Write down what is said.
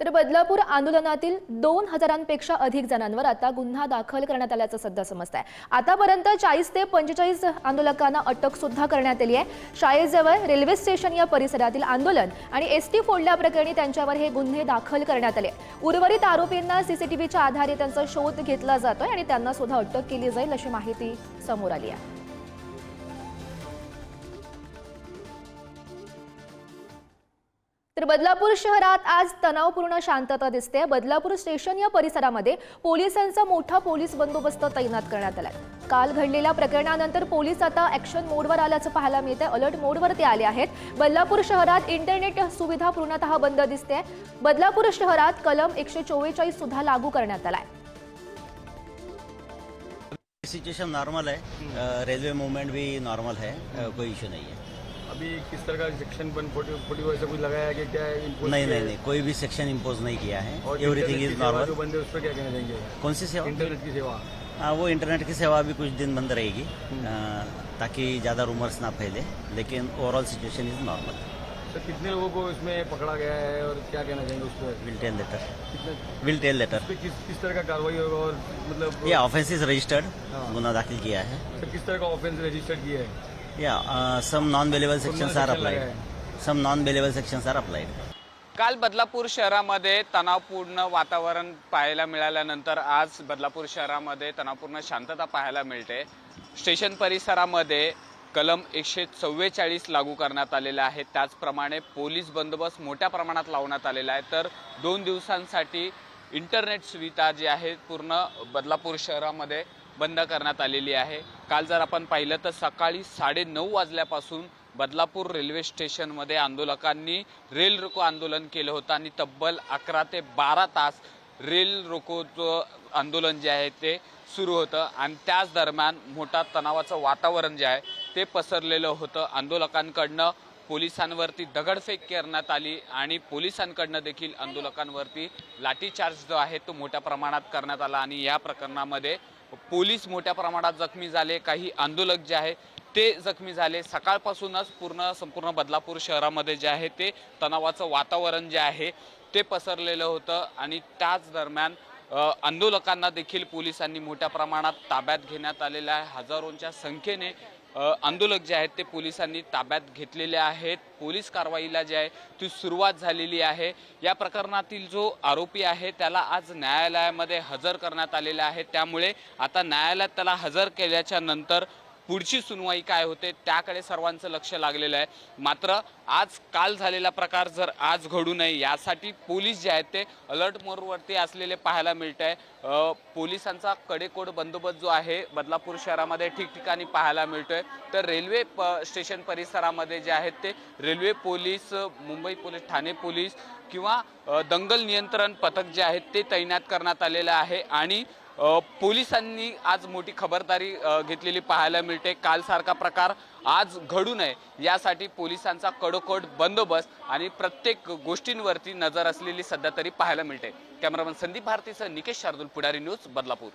तर बदलापूर आंदोलनातील दोन हजारांपेक्षा अधिक जणांवर आता गुन्हा दाखल करण्यात आल्याचं सध्या समजत आहे आतापर्यंत चाळीस ते पंचेचाळीस आंदोलकांना अटक सुद्धा करण्यात आली आहे. शाळेजवळ रेल्वे स्टेशन या परिसरातील आंदोलन आणि एस टी फोडल्याप्रकरणी त्यांच्यावर हे गुन्हे दाखल करण्यात आले. उर्वरित आरोपींना सीसीटीव्हीच्या आधारे त्यांचा शोध घेतला जातोय आणि त्यांना सुद्धा अटक केली जाईल अशी माहिती समोर आली आहे. तर बदलापूर शहरात आज तणावपूर्ण शांतता दिसते. बदलापूर स्टेशन या परिसरामध्ये पोलिसांचा मोठा पोलीस बंदोबस्त तैनात करण्यात आलाय. काल घडलेल्या प्रकरणानंतर पोलीस आता ऍक्शन मोडवर आल्याचं पाहायला मिळतं अलर्ट मोडवर ते आले आहेत. बदलापूर शहरात इंटरनेट सुविधा पूर्णतः बंद दिसते. बदलापूर शहरात कलम एकशे चोवेचाळीस सुद्धा लागू करण्यात आलाय. सिचुएशन नॉर्मल है रेलवे मूवमेंट भी नॉर्मल है कोई इशू नहीं है अभी किस तरह का सेक्शन वन फोर्टी वैसा कुछ लगाया कि क्या है नहीं नहीं नहीं कोई भी सेक्शन इम्पोज नहीं किया है। और एवरीथिंग इज़ नॉर्मल बंद उस पर क्या कहना चाहेंगे कौन सी सेवा? इंटरनेट की सेवा। हाँ वो इंटरनेट की सेवा भी कुछ दिन बंद रहेगी ताकि ज़्यादा रूमर्स ना फैले लेकिन ओवरऑल सिचुएशन इज़ नॉर्मल तो कितने लोगों को इसमें पकड़ा गया है और क्या कहना चाहेंगे उस पर? विल टेल लेटर कितने? विल टेल लेटर किस किस तरह का कार्रवाई होगा और मतलब ये ऑफेंस इज़ रजिस्टर्ड हाँ। गुना दाखिल किया है। सर किस तरह का ऑफेंस रजिस्टर्ड किया है? या some non bailable sections are applied some non bailable sections are applied काल बदलापूर शहरामध्ये तणावपूर्ण वातावरण पाहायला मिळाल्यानंतर आज बदलापूर शहरामध्ये तणावपूर्ण शांतता पाहायला मिळते. स्टेशन परिसरामध्ये कलम एकशे चव्वेचाळीस लागू करण्यात आलेला आहे. त्याचप्रमाणे पोलीस बंदोबस्त मोठ्या प्रमाणात लावण्यात आलेला आहे. तर दोन दिवसांसाठी इंटरनेट सुविधा जी आहे पूर्ण बदलापूर शहरामध्ये बंद करण्यात आलेली आहे. काल जर आपण पाहिलं तर सकाळी साडे नऊ वाजल्यापासून बदलापूर रेल्वे स्टेशनमध्ये आंदोलकांनी रेल रोको आंदोलन केलं होतं आणि तब्बल अकरा ते बारा तास रेल रोकोचं आंदोलन जे आहे ते सुरू होतं आणि त्याच दरम्यान मोठा तणावाचं वातावरण जे आहे ते पसरलेलं होतं. आंदोलकांकडनं पोलिसांवरती दगडफेक करण्यात आली आणि पोलिसांकडनं देखील आंदोलकांवरती लाठीचार्ज जो आहे तो मोठ्या प्रमाणात करण्यात आला आणि या प्रकरणामध्ये पोलीस मोठ्या प्रमाणात जखमी झाले. काही आंदोलक जे आहे ते जखमी झाले. सकाळपासूनच पूर्ण संपूर्ण बदलापूर शहरामध्ये जे आहे ते तणावाचं वातावरण जे आहे ते पसरलेलं होतं आणि त्याच दरम्यान आंदोलकांना देखील पोलिसांनी मोठ्या प्रमाणात ताब्यात घेण्यात आलेलं आहे. हजारोंच्या संख्येने आंदोलक जे आहेत ते पोलिसांनी ताब्यात घेतलेले आहेत. पोलीस कारवाईला जे आहे ती सुरुवात झालेली आहे. या प्रकरणातील जो आरोपी आहे त्याला आज न्यायालयामध्ये हजर करण्यात आलेला आहे. त्यामुळे आता न्यायालयात त्याला हजर केल्याच्यानंतर पुढची सुनवाई काय होते त्याकडे सर्वांचं लक्ष लागलेलं आहे. मात्र आज काल झालेला प्रकार जर आज घडू नये यासाठी पोलीस जे आहेत ते अलर्ट मोडवरती असलेले पाहायला मिळत आहे पोलिसांचा कडेकोड बंदोबस्त जो आहे बदलापूर शहरामध्ये ठिकठिकाणी पाहायला मिळतोय. तर रेल्वे प स्टेशन परिसरामध्ये जे आहेत ते railway police Mumbai police Thane police किंवा दंगल नियंत्रण पथक जे आहेत ते तैनात करण्यात आलेलं आहे. आणि पोलिसांनी आज मोठी खबरदारी घेतलेली पाहायला मिळते. कालसारखा प्रकार आज घडू नये यासाठी पोलिसांचा कडोकोट बंदोबस्त आणि प्रत्येक गोष्टींवरती नजर असलेली सध्या तरी पाहायला मिळते. कॅमेरामन संदीप भारतीचं निकेश शार्दूल पुढारी न्यूज बदलापूर.